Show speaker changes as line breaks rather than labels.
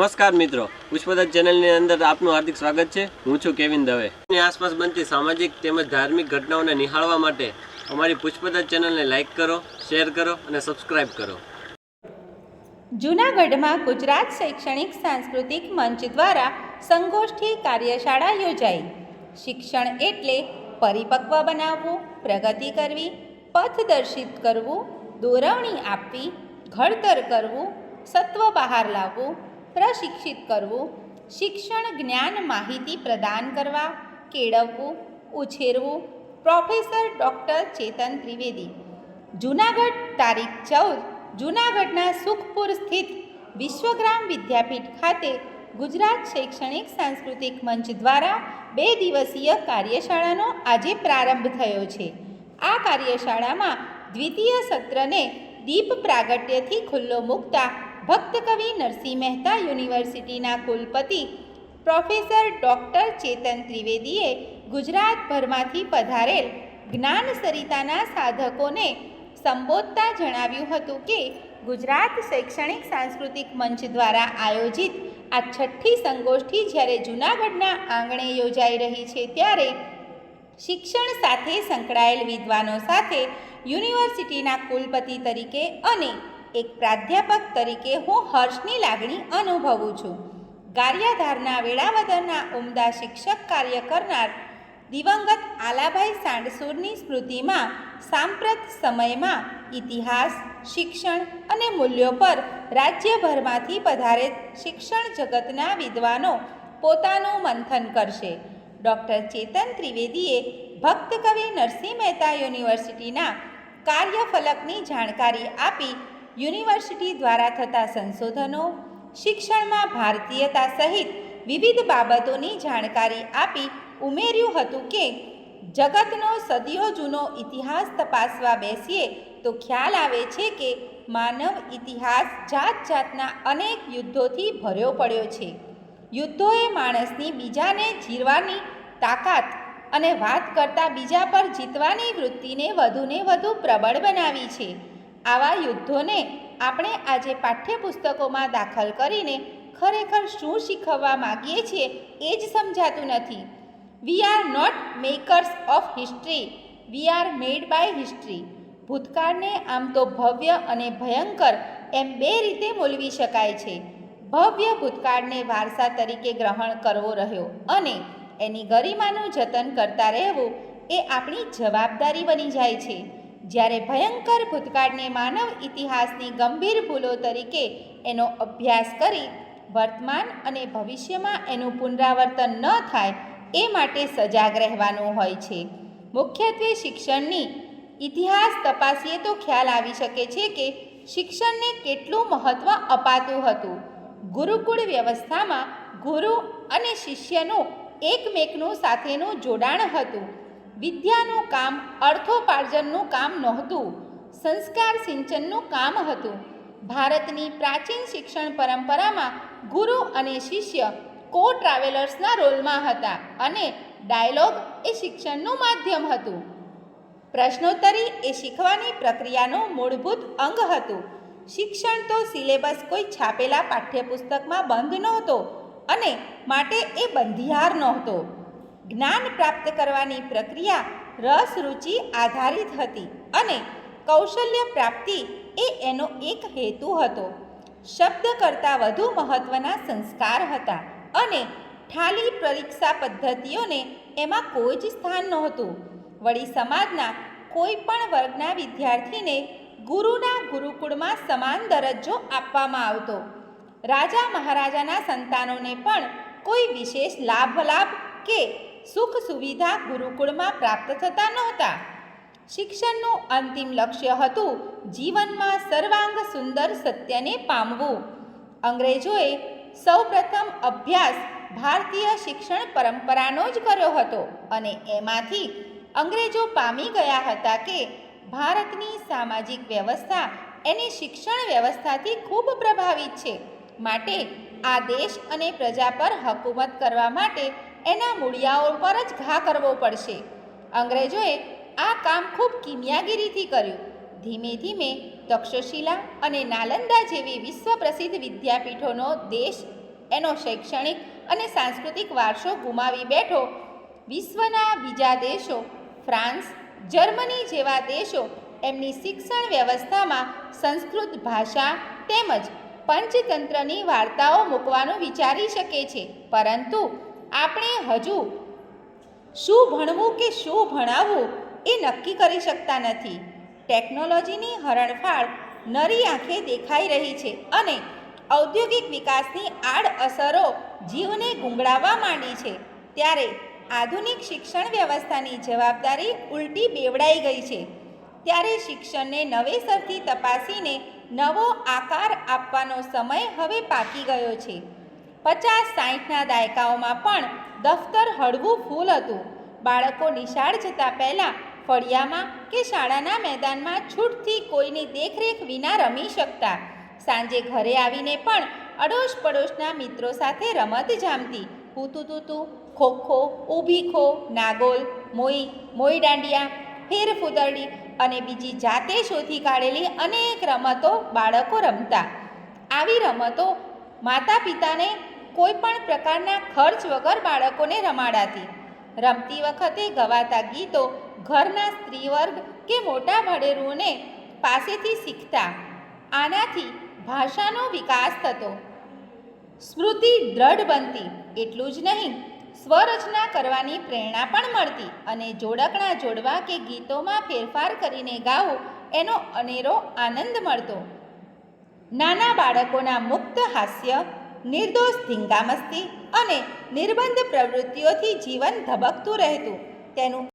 નમસ્કાર મિત્રો. પુષ્પદત્ત ચેનલની અંદર આપનું હાર્દિક સ્વાગત છે. હું છું કેવિન દવે. ની આસપાસ બનતી સામાજિક તેમજ ધાર્મિક ઘટનાઓને નિહાળવા માટે અમારી પુષ્પદત્ત ચેનલને લાઇક કરો, શેર કરો અને સબસ્ક્રાઇબ કરો.
જૂનાગઢમાં ગુજરાત શૈક્ષણિક સાંસ્કૃતિક મંચ દ્વારા સંગોષ્ઠી કાર્યશાળા યોજાઈ. શિક્ષણ એટલે પરિપક્વ બનાવવું, પ્રગતિ કરવી પથદર્શિત કરવું, દોરવણી આપવી, ઘડતર કરવું, સત્વ બહાર લાવવું પ્રશિક્ષિત કરવું, શિક્ષણ જ્ઞાન માહિતી પ્રદાન કરવા, કેળવવું, ઉછેરવું, પ્રોફેસર ડૉક્ટર ચેતન ત્રિવેદી. જૂનાગઢ તારીખ ચૌદ, જૂનાગઢના સુખપુર સ્થિત વિશ્વગ્રામ વિદ્યાપીઠ ખાતે ગુજરાત શૈક્ષણિક સાંસ્કૃતિક મંચ દ્વારા બે દિવસીય કાર્યશાળાનો આજે પ્રારંભ થયો છે. આ કાર્યશાળામાં દ્વિતીય સત્રને દીપ પ્રાગટ્યથી ખુલ્લો મૂકતા ભક્ત કવિ નરસિંહ મહેતા યુનિવર્સિટીના કુલપતિ પ્રોફેસર ડૉક્ટર ચેતન ત્રિવેદીએ ગુજરાતભરમાંથી પધારેલ જ્ઞાન સરિતાના સાધકોને સંબોધતા જણાવ્યું હતું કે ગુજરાત શૈક્ષણિક સાંસ્કૃતિક મંચ દ્વારા આયોજિત આ છઠ્ઠી સંગોષ્ઠી જ્યારે જૂનાગઢના આંગણે યોજાઈ રહી છે ત્યારે શિક્ષણ સાથે સંકળાયેલ વિદ્વાનો સાથે યુનિવર્સિટીના કુલપતિ તરીકે અને એક પ્રાધ્યાપક તરીકે હું હર્ષની લાગણી અનુભવું છું. ગારિયાધારના વેળાવદરના ઉમદા શિક્ષક કાર્ય કરનાર દિવંગત આલાભાઈ સાંડસુરની સ્મૃતિમાં સાંપ્રત સમયમાં ઇતિહાસ, શિક્ષણ અને મૂલ્યો પર રાજ્યભરમાંથી પધારે શિક્ષણ જગતના વિદ્વાનો પોતાનું મંથન કરશે. ડૉક્ટર ચેતન ત્રિવેદીએ ભક્ત કવિ નરસિંહ મહેતા યુનિવર્સિટીના કાર્યફલકની જાણકારી આપી યુનિવર્સિટી દ્વારા થતા સંશોધનો, શિક્ષણમાં ભારતીયતા સહિત વિવિધ બાબતોની જાણકારી આપી ઉમેર્યું હતું કે, જગતનો સદીઓ જૂનો ઇતિહાસ તપાસવા બેસીએ તો ખ્યાલ આવે છે કે માનવ ઇતિહાસ જાત જાતના અનેક યુદ્ધોથી ભર્યો પડ્યો છે. યુદ્ધોએ માણસની બીજાને જીરવાની તાકાત અને વાત કરતાં બીજા પર જીતવાની વૃત્તિને વધુને વધુ પ્રબળ બનાવી છે. આવા યુદ્ધોને આપણે આજે પાઠ્યપુસ્તકોમાં દાખલ કરીને ખરેખર શું શીખવવા માગીએ છીએ એ જ સમજાતું નથી. We are not makers of history we are made by history ભૂતકાળને આમ તો ભવ્ય અને ભયંકર એમ બે રીતે મૂલવી શકાય છે. ભવ્ય ભૂતકાળને વારસા તરીકે ગ્રહણ કરવો રહ્યો અને એની ગરિમાનું જતન કરતા રહેવું એ આપણી જવાબદારી બની જાય છે. જ્યારે ભયંકર ભૂતકાળને માનવ ઇતિહાસની ગંભીર ભૂલો તરીકે એનો અભ્યાસ કરી વર્તમાન અને ભવિષ્યમાં એનું પુનરાવર્તન ન થાય એ માટે સજાગ રહેવાનું હોય છે. મુખ્યત્વે શિક્ષણની ઇતિહાસ તપાસીએ તો ખ્યાલ આવી શકે છે કે શિક્ષણને કેટલું મહત્ત્વ અપાતું હતું. ગુરુકુળ વ્યવસ્થામાં ગુરુ અને શિષ્યનું એકમેકનું સાથેનું જોડાણ હતું. વિદ્યાનું કામ અર્થોપાર્જનનું કામ નહોતું. સંસ્કાર સિંચનનું કામ હતું. ભારતની પ્રાચીન શિક્ષણ પરંપરામાં ગુરુ અને શિષ્ય કો ટ્રાવેલર્સના રોલમાં હતા અને ડાયલોગ એ શિક્ષણનું માધ્યમ હતું. પ્રશ્નોત્તરી એ શીખવાની પ્રક્રિયાનું મૂળભૂત અંગ હતું. શિક્ષણ તો સિલેબસ કોઈ છાપેલા પાઠ્યપુસ્તકમાં બંધ નહોતો અને માટે એ બંધિયાર નહોતો. જ્ઞાન પ્રાપ્ત કરવાની પ્રક્રિયા રસ રુચિ આધારિત હતી અને કૌશલ્ય પ્રાપ્તિ એ એનો એક હેતુ હતો. શબ્દ કરતાં વધુ મહત્ત્વના સંસ્કાર હતા અને ઠાલી પરીક્ષા પદ્ધતિઓને એમાં કોઈ જ સ્થાન નહોતું. વળી સમાજના કોઈ પણ વર્ગના વિદ્યાર્થીને ગુરુના ગુરુકુળમાં સમાન દરજ્જો આપવામાં આવતો. રાજા મહારાજાના સંતાનોને પણ કોઈ વિશેષ લાભ લાભ કે સુખ સુવિધા ગુરુકુળમાં પ્રાપ્ત થતા નહોતા. શિક્ષણનું અંતિમ લક્ષ્ય હતું જીવનમાં સર્વાંગ સુંદર સત્યને પામવું. અંગ્રેજોએ સૌપ્રથમ અભ્યાસ ભારતીય શિક્ષણ પરંપરાનો જ કર્યો હતો અને એમાંથી અંગ્રેજો પામી ગયા હતા કે ભારતની સામાજિક વ્યવસ્થા એની શિક્ષણ વ્યવસ્થાથી ખૂબ પ્રભાવિત છે. માટે આ દેશ અને પ્રજા પર હકૂમત કરવા માટે એના મૂળિયાઓ પર જ ઘા કરવો પડશે. અંગ્રેજોએ આ કામ ખૂબ કિમિયાગીરીથી કર્યું. ધીમે ધીમે તક્ષશિલા અને નાલંદા જેવી વિશ્વ પ્રસિદ્ધ વિદ્યાપીઠોનો દેશ, એનો શૈક્ષણિક અને સાંસ્કૃતિક વારસો ગુમાવી બેઠો, વિશ્વના બીજા દેશો, ફ્રાન્સ, જર્મની જેવા દેશો એમની શિક્ષણ વ્યવસ્થામાં સંસ્કૃત ભાષા તેમજ પંચતંત્રની વાર્તાઓ મૂકવાનું વિચારી શકે છે. પરંતુ આપણે હજુ શું ભણવું કે શું ભણાવવું એ નક્કી કરી શકતા નથી. ટેકનોલોજીની હરણફાળ નરી આંખે દેખાઈ રહી છે અને ઔદ્યોગિક વિકાસની આડઅસરો જીવને ગુંગળાવવા માંડી છે. ત્યારે આધુનિક શિક્ષણ વ્યવસ્થાની જવાબદારી ઉલટી બેવડાઈ ગઈ છે. ત્યારે શિક્ષણને નવેસરથી તપાસીને નવો આકાર આપવાનો સમય હવે પાકી ગયો છે. પચાસ સાહીઠના દાયકાઓમાં પણ દફતર હળવું ફૂલ હતું. બાળકો નિશાળ જતાં પહેલાં ફળિયામાં કે શાળાના મેદાનમાં છૂટથી કોઈની દેખરેખ વિના રમી શકતા. સાંજે ઘરે આવીને પણ અડોશ પડોશના મિત્રો સાથે રમત જામતી. હૂતું તૂતું, ખોખો ઊભી ખો નાગોલ, મોઈ મોઈ દાંડિયા ફેર ફૂદરડી અને બીજી જાતે શોધી કાઢેલી અનેક રમતો બાળકો રમતા. આવી રમતો માતા પિતાને કોઈ પણ પ્રકારના ખર્ચ વગર બાળકોને રમાડાતી. રમતી વખતે ગવાતા ગીતો ઘરના સ્ત્રી વર્ગ કે મોટા ભડેરુઓને પાસેથી શીખતા. આનાથી ભાષાનો વિકાસ થતો. સ્મૃતિ દ્રઢ બનતી, એટલું જ નહીં, સ્વરચના કરવાની પ્રેરણા પણ મળતી અને જોડકણા જોડવા કે ગીતોમાં ફેરફાર કરીને ગાવું એનો અનેરો આનંદ મળતો. નાના બાળકોના મુક્ત હાસ્ય નિર્દોષ ધીંગામસ્તી અને નિર્બંધ પ્રવૃત્તિઓથી જીવન ધબકતું રહેતું. તેનું